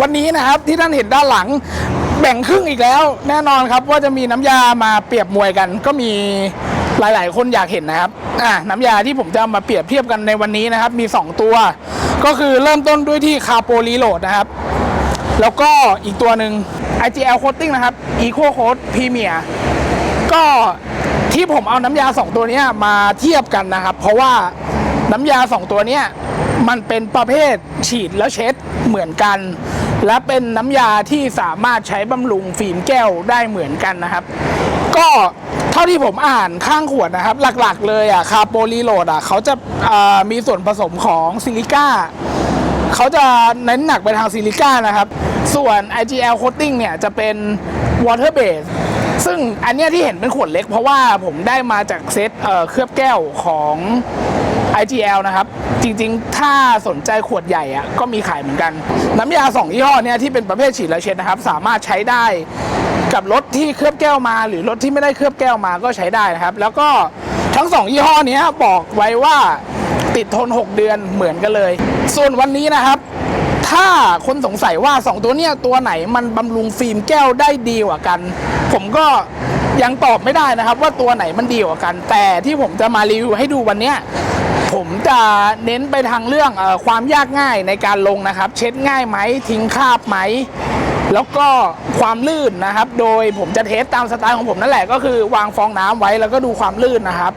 วันนี้นะครับที่ท่านเห็นด้านหลังแบ่งครึ่งอีกแล้ว แน่นอนครับว่าจะมีน้ำยามาเปรียบมวยกัน ก็มีหลาย ๆ คนอยากเห็นนะครับอะน้ำยาที่ผมจะเอามาเปรียบเทียบกันในวันนี้นะครับ มี 2 ตัว ก็คือเริ่มต้นด้วยที่คาโปรีโหลดนะครับ แล้วก็อีกตัวหนึ่ง IGL Coating นะครับ Eco Coat Premier ก็ที่ผมเอาน้ำยา 2 ตัวนี้มาเทียบกันนะครับ เพราะว่าน้ำยา 2 ตัวนี้ มันเป็นประเภทฉีดแล้วเช็ดเหมือนกัน และเป็นน้ำยาที่สามารถใช้บำรุงฟิล์มแก้วได้เหมือนกันนะครับ ก็เท่าที่ผมอ่านข้างขวดนะครับ หลักๆ เลยอะคาโปลีโหลดอะเขาจะามีส่วนผสมของซิลิก้าเขาจะเน้นหนักไปทางซิลิก้านะครับ ส่วน IGL coating เนี่ยจะเป็น water base ซึ่งอันเนี้ยที่เห็นเป็นขวดเล็กเพราะว่าผมได้มาจากเซตเเคลือบแก้วของ IGL นะครับ จริงๆ ถ้าสนใจขวดใหญ่อะก็มีขายเหมือนกัน น้ำยา2ยี่ห้อเนี่ยที่เป็นประเภทฉีดแล้วเช็ดนะครับ สามารถใช้ได้กับรถที่เคลือบแก้วมา หรือรถที่ไม่ได้เคลือบแก้วมาก็ใช้ได้นะครับ แล้วก็ทั้ง 2 ยี่ห้อเนี้ยบอกไว้ว่าติดทน 6 เดือนเหมือนกันเลย ส่วนวันนี้นะครับ ถ้าคนสงสัยว่า 2 ตัวเนี้ยตัวไหนมันบำรุงฟิล์มแก้วได้ดีกว่ากัน ผมก็ยังตอบไม่ได้นะครับว่าตัวไหนมันดีกว่ากัน แต่ที่ผมจะมารีวิวให้ดูวันเนี้ย ผมจะเน้นไปทางเรื่องอความยากง่ายในการลงนะครับ เช็ดง่ายไหมทิ้งคราบไหม แล้วก็ความลื่นนะครับ โดยผมจะเทสตามสไตล์ของผมนั่นแหละก็คือวางฟองน้ำไว้แล้วก็ดูความลื่นนะครับ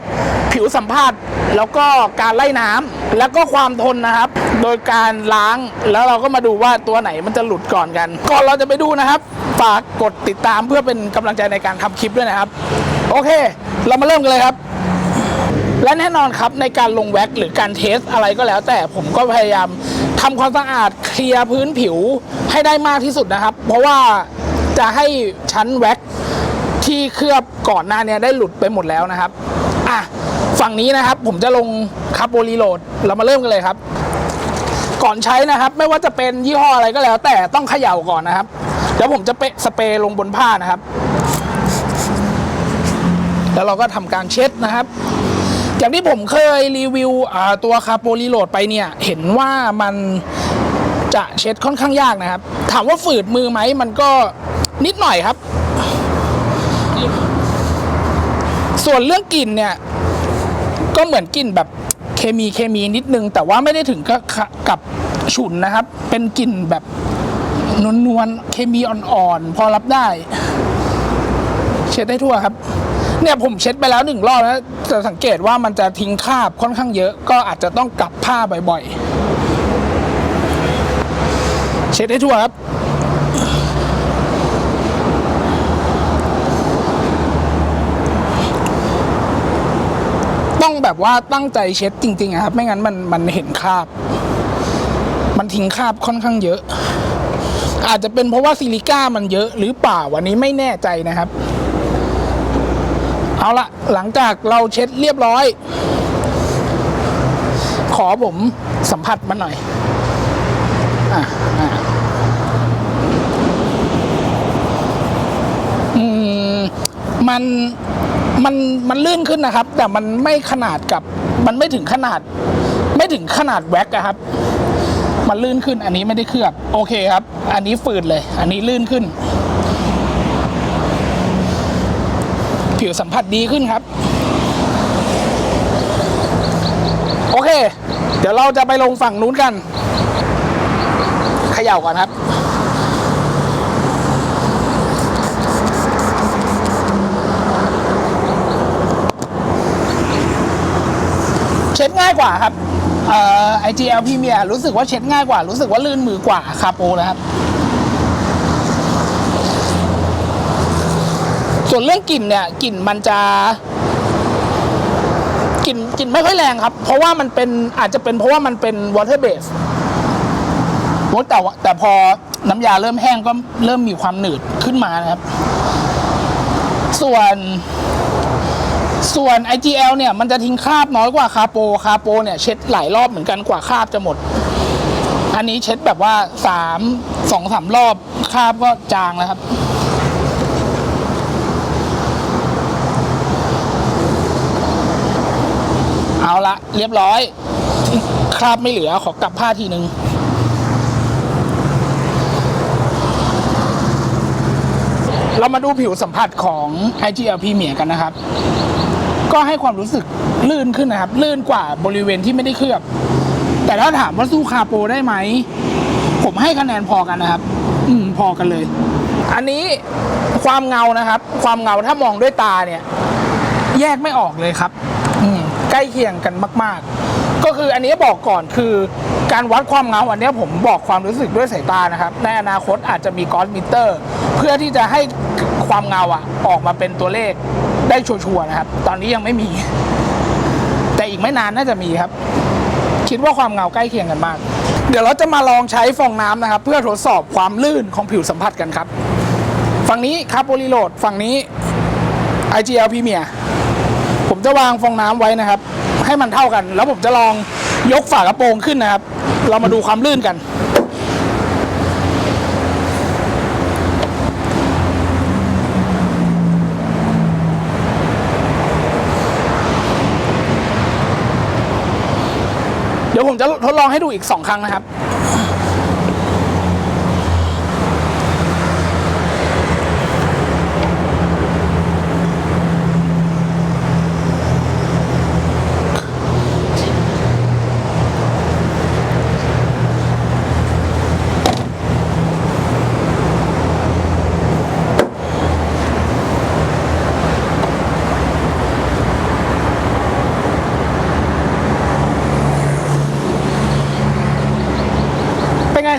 ผิวสัมผัสแล้วก็การไล่น้ำแล้วก็ความทนนะครับ โดยการล้างแล้วเราก็มาดูว่าตัวไหนมันจะหลุดก่อนกัน ก่อนเราจะไปดูนะครับฝากกดติดตามเพื่อเป็นกำลังใจในการทำคลิปด้วยนะครับ โอเค เรามาเริ่มกันเลยครับ และแน่นอนครับในการลงแว็กซ์หรือการเทสอะไรก็แล้ว แต่ผมก็พยายามทำความสะอาดเคลียร์พื้นผิวให้ได้มากที่สุดนะครับ เพราะว่าจะให้ชั้นแว็กซ์ที่เคลือบก่อนหน้านี้ได้หลุดไปหมดแล้วนะครับอะฝั่งนี้นะครับผมจะลงคาร์โบรีโหลดเรามาเริ่มกันเลยครับ ก่อนใช้นะครับ ไม่ว่าจะเป็นยี่ห้ออะไรก็แล้ว แต่ต้องเขย่าก่อนนะครับแล้วผมจะเปะสเปรย์ลงบนผ้านะครับ แล้วเราก็ทำการเช็ดนะครับ อย่างที่ผมเคยรีวิวตัวคาโปรีโหลดไปเนี่ย เห็นว่ามันจะเช็ดค่อนข้างยากนะครับ ถามว่าฝืดมือไหมมันก็นิดหน่อยครับ ส่วนเรื่องกลิ่นเนี่ย ก็เหมือนกลิ่นแบบเคมีเคมีนิดนึง แต่ว่าไม่ได้ถึงกับกับฉุนนะครับ เป็นกลิ่นแบบนวลๆเคมีอ่อนๆ พอรับได้ เช็ดได้ทั่วครับ เนี่ยผมเช็ดไปแล้วหนึ่งรอบแล้วจะสังเกตว่ามันจะทิ้งคราบค่อนข้างเยอะ ก็อาจจะต้องกลับผ้าบ่อยๆ เช็ดให้ทั่วครับต้องแบบว่าตั้งใจเช็ดจริงๆครับ ไม่งั้นมันมันเห็นคราบ มันทิ้งคราบค่อนข้างเยอะ อาจจะเป็นเพราะว่าซิลิก้ามันเยอะหรือเปล่าวันนี้ไม่แน่ใจนะครับ เอาละหลังจากเราเช็ดเรียบร้อย ขอผมสัมผัสมันหน่อยอะอะอืมมันมันมันลื่นขึ้นนะครับ แต่มันไม่ขนาดกับมันไม่ถึงขนาด ไม่ถึงขนาดแว็กอะครับ มันลื่นขึ้นอันนี้ไม่ได้เคลือบ โอเคครับ อันนี้ฝืดเลย อันนี้ลื่นขึ้น ผิวสัมผัสดีขึ้นครับ โอเค เดี๋ยวเราจะไปลงฝั่งนู้นกันเขย่าก่อนครับเช็ดง่ายกว่าครับเอ่อ IGL Premier รู้สึกว่าเช็ดง่ายกว่า รู้สึกว่าลื่นมือกว่าคาโปนะครับ ส่วนเรื่องกลิ่นเนี่ยกลิ่นมันจะกลิ่นกลิ่นไม่ค่อยแรงครับ เพราะว่ามันเป็นอาจจะเป็นเพราะว่ามันเป็น water base โอ้แต่แต่พอน้ำยาเริ่มแห้งก็เริ่มมีความหนืดขึ้นมานะครับ ส่วนส่วน IGL เนี่ยมันจะทิ้งคราบน้อยกว่าคาโปคาโปเนี่ยเช็ดหลายรอบเหมือนกันกว่าคราบจะหมด อันนี้เช็ดแบบว่าสามสองสามรอบคราบก็จางแล้วครับ เอาละเรียบร้อย คราบไม่เหลือขอกลับผ้าทีหนึ่งเรามาดูผิวสัมผัสของ IGL Premier กันนะครับ ก็ให้ความรู้สึกลื่นขึ้นนะครับ ลื่นกว่าบริเวณที่ไม่ได้เคลือบ แต่ถ้าถามว่าสู้คาโปได้ไหม ผมให้คะแนนพอกันนะครับ อืม พอกันเลย อันนี้ความเงานะครับ ความเงาถ้ามองด้วยตาเนี่ย แยกไม่ออกเลยครับ อืม ใกล้เคียงกันมาก ๆ ก็คืออันนี้บอกก่อนคือการวัดความเงาอันนี้ผมบอกความรู้สึกด้วยสายตานะครับในอนาคตอาจจะมีกอสมิเตอร์ เพื่อที่จะให้ความเงาอะออกมาเป็นตัวเลขได้ชัวร์นะครับ ตอนนี้ยังไม่มี แต่อีกไม่นานน่าจะมีครับ คิดว่าความเงาใกล้เคียงกันมาก เดี๋ยวเราจะมาลองใช้ฟองน้ำนะครับ เพื่อทดสอบความลื่นของผิวสัมผัสกันครับ ฝั่งนี้คาร์โบลิโลดฝั่งนี้ IGL Premier ผม จะวางฟองน้ำไว้นะครับ ให้มันเท่ากัน แล้วผมจะลองยกฝากระโปรงขึ้นนะครับ เรามาดูความลื่นกัน เดี๋ยวผมจะทดลองให้ดูอีก 2 ครั้งนะครับ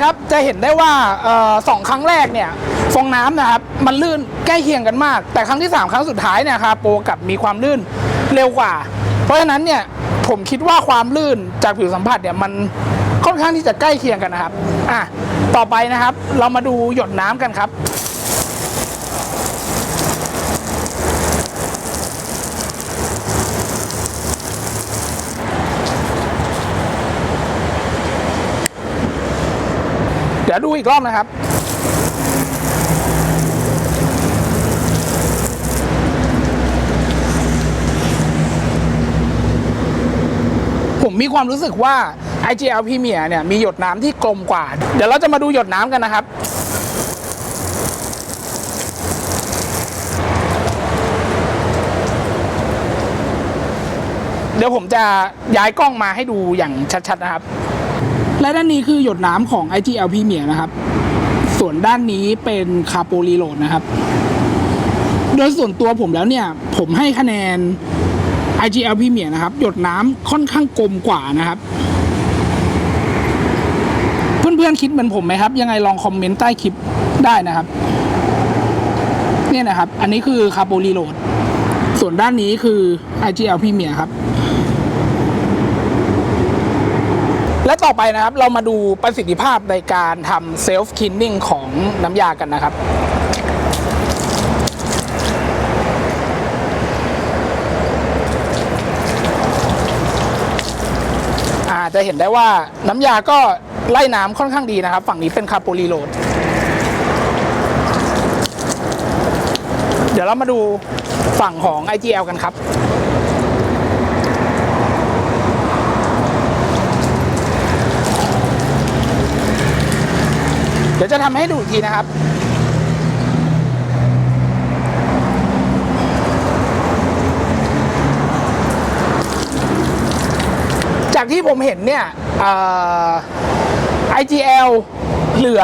นไงครับจะเห็นได้ว่าออสองครั้งแรกเนี่ยฟองน้ำนะครับมันลื่นใกล้เคียงกันมาก แต่ครั้งที่ 3 ครั้งสุดท้ายเนี่ยคาโปกับมีความลื่นเร็วกว่า เพราะฉะนั้นเนี่ยผมคิดว่าความลื่นจากผิวสัมผัสเนี่ยมันค่อนข้างที่จะใกล้เคียงกันนะครับอะต่อไปนะครับ เรามาดูหยดน้ำกันครับ ดี๋ยวดูอีกรอบนะครับ ผมมีความรู้สึกว่า IGL Premier เนี่ย มีหยดน้ำที่กลมกว่า เดี๋ยวเราจะมาดูหยดน้ำกันนะครับเดี๋ยวผมจะย้ายกล้องมาให้ดูอย่างชัด ๆ นะครับ และด้านนี้คือหยดน้ำของ IGL Premier นะครับ ส่วนด้านนี้เป็นคาโปรีโลดนะครับ โดยส่วนตัวผมแล้วเนี่ย ผมให้คะแนน IGL Premier นะครับ หยดน้ำค่อนข้างกลมกว่านะครับ เพื่อนๆคิดเหมือนผมไหมครับ ยังไงลองคอมเมนต์ใต้คลิปได้นะครับ เนี่ยนะครับ อันนี้คือคาโปรีโลดส่วนด้านนี้คือ IGL Premier ครับ และต่อไปนะครับเรามาดูประสิทธิภาพในการทำเซลฟ์คินนิ่งของน้ำยากันนะครับอาจะเห็นได้ว่าน้ำยาก็ไล่น้ำค่อนข้างดีนะครับ ฝั่งนี้เป็นคาโปรีโหลดเดี๋ยวเรามาดูฝั่งของ IGL กันครับ ดี๋ยวจะทำให้ดูอีกทีนะครับจากที่ผมเห็นเนี่ยเอ่อ IGL เหลือ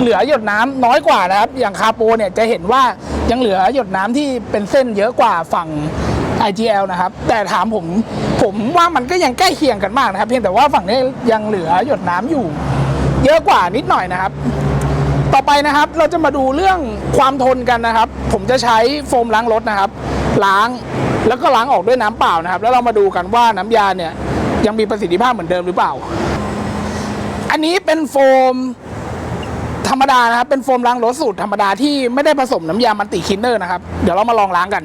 เหลือหยดน้ำน้อยกว่านะครับ อย่างคาโปเนี่ยจะเห็นว่ายังเหลือหยดน้ำที่เป็นเส้นเยอะกว่าฝั่ง IGL นะครับ แต่ถามผมผมว่ามันก็ยังใกล้เคียงกันมากนะครับ เพียงแต่ว่าฝั่งนี้ยังเหลือหยดน้ำอยู่ เยอะกว่านิดหน่อยนะครับ ไปนะครับ เราจะมาดูเรื่องความทนกันนะครับ ผมจะใช้โฟมล้างรถนะครับ ล้างแล้วก็ล้างออกด้วยน้ำเปล่านะครับ แล้วเรามาดูกันว่าน้ำยาเนี่ยยังมีประสิทธิภาพเหมือนเดิมหรือเปล่า อันนี้เป็นโฟมธรรมดานะครับ เป็นโฟมล้างรถสูตรธรรมดาที่ไม่ได้ผสมน้ำยามันติคินเนอร์นะครับ เดี๋ยวเรามาลองล้างกัน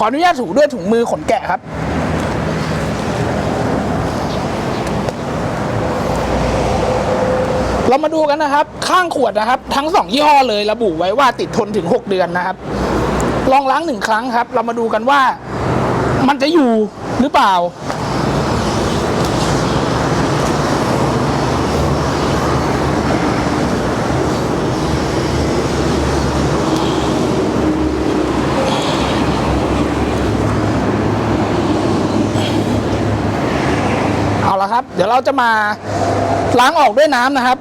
ขออนุญาตถูด้วยถุงมือขนแกะครับ เรามาดูกันนะครับ ข้างขวดนะครับ ทั้งสองยี่ห้อเลยระบุไว้ว่าติดทนถึง 6 เดือนนะครับ ลองล้างหนึ่งครั้งครับ เรามาดูกันว่า มันจะอยู่หรือเปล่า ครับ เดี๋ยวเราจะมาล้างออกด้วยน้ำนะครับ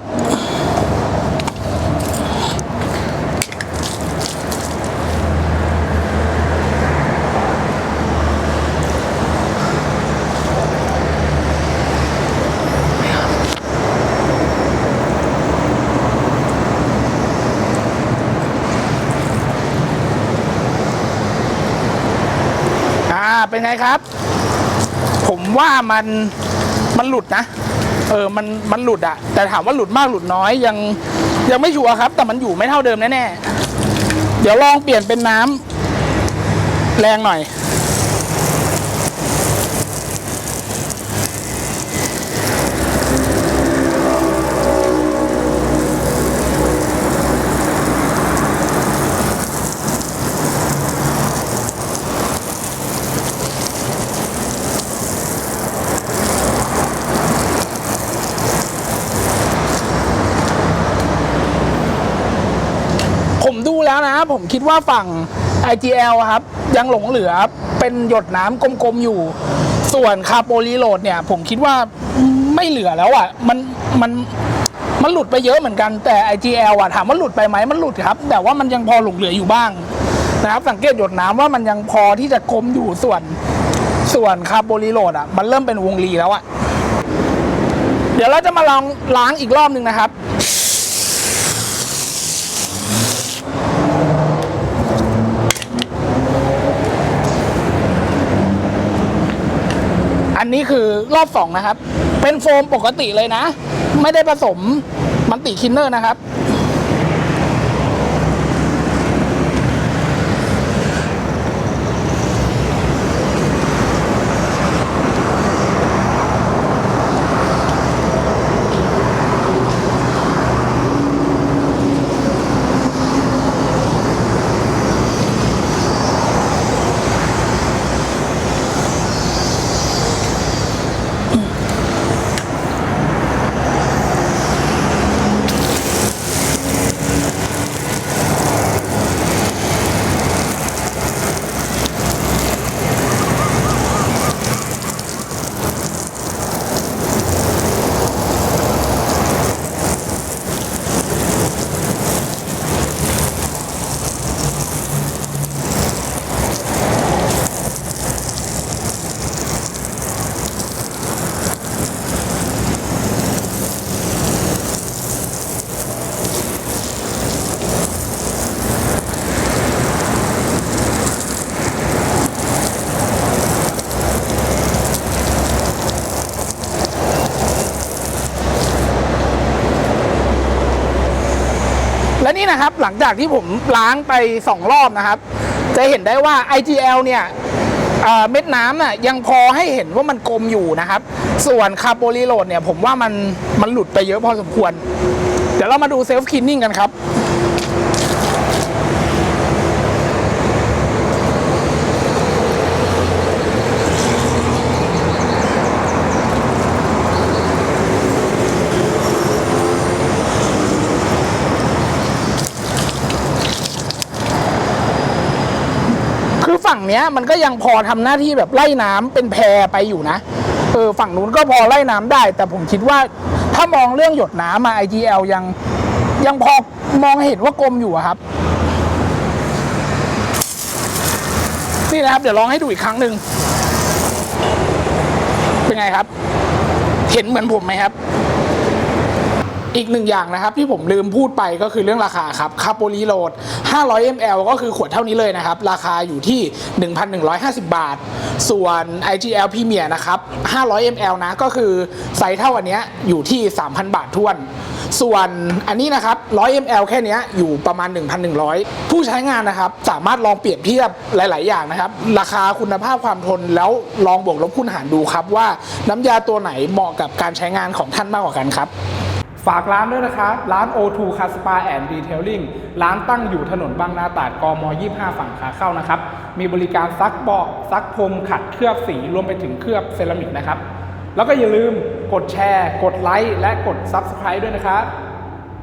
อ่าเป็นไงครับ ผมว่ามัน มันหลุดนะ เออมันมันหลุดอะแต่ถามว่าหลุดมากหลุดน้อยยังยังไม่ชัวร์ครับ แต่มันอยู่ไม่เท่าเดิมแน่ๆเดี๋ยวลองเปลี่ยนเป็นน้ำแรงหน่อย แล้วนะผมคิดว่าฝั่ง IGL อะครับ ยังหลงเหลือเป็นหยดน้ำกลมๆอยู่ ส่วนคาโปลีโหลดเนี่ย ผมคิดว่าไม่เหลือแล้วอะ มันมันมันหลุดไปเยอะเหมือนกันแต่ IGL อะถามว่าหลุดไปไหมมันหลุดครับ แต่ว่ามันยังพอหลงเหลืออยู่บ้างนะครับ สังเกตหยดน้ำว่ามันยังพอที่จะกลมอยู่ส่วน ส่วนคาร์โปลีโหลดอะมันเริ่มเป็นวงรีแล้วอะ เดี๋ยวเราจะมาลองล้างอีกรอบหนึ่งนะครับ นนี้คือรอบสองนะครับ เป็นโฟมปกติเลยนะ ไม่ได้ผสมมันติคินเนอร์นะครับ นี่นะครับหลังจากที่ผมล้างไป 2 รอบนะครับ จะเห็นได้ว่า IGL เนี่ยเม็ดน้ำน่ะยังพอให้เห็นว่ามันกลมอยู่นะครับ ส่วนคาร์บอรีโลดเนี่ยผมว่ามันมันหลุดไปเยอะพอสมควร เดี๋ยวเรามาดูเซลฟ์คินนิ่งกันครับ เนี้ยมันก็ยังพอทำหน้าที่แบบไล่น้ำเป็นแพรไปอยู่นะเออฝั่งนู้นก็พอไล่น้ำได้ แต่ผมคิดว่าถ้ามองเรื่องหยดน้ำมา IGL ยังยังพอมองเห็นว่ากลมอยู่ครับนี่นะครับ เดี๋ยวลองให้ดูอีกครั้งหนึ่งเป็นไงครับ เห็นเหมือนผมไหมครับ อีกหนึ่งอย่างนะครับที่ผมลืมพูดไปก็คือเรื่องราคาครับคาโปลีโหลด 500 ml ก็คือขวดเท่านี้เลยนะครับ ราคาอยู่ที่ 1,150 บาท ส่วน IGL Premier นะครับ 500 ml นะก็คือไซส์เท่าอันเนี้ยอยู่ที่ 3,000 บาททวนส่วนอันนี้นะครับ 100 ml แค่เนี้ยอยู่ประมาณ 1,100 ผู้ใช้งานนะครับ สามารถลองเปรียบเทียบหลาย ๆ อย่างนะครับ ราคาคุณภาพความทนแล้วลองบวกลบคูณหารดูครับว่าน้ำยาตัวไหนเหมาะกับการใช้งานของท่านมากกว่ากันครับ ฝากร้านด้วยนะครับ ร้าน O2 c a s p a and Detailing ร้านตั้งอยู่ถนนบางนาตราดกม 25 ฝั่งขาเข้านะครับ มีบริการซักเบาะซักพรมขัดเคลือบสี รวมไปถึงเคลือบเซรามิกนะครับ แล้วก็อย่าลืมกดแชร์ กดไลค์และกด Subscribe ด้วยนะครับ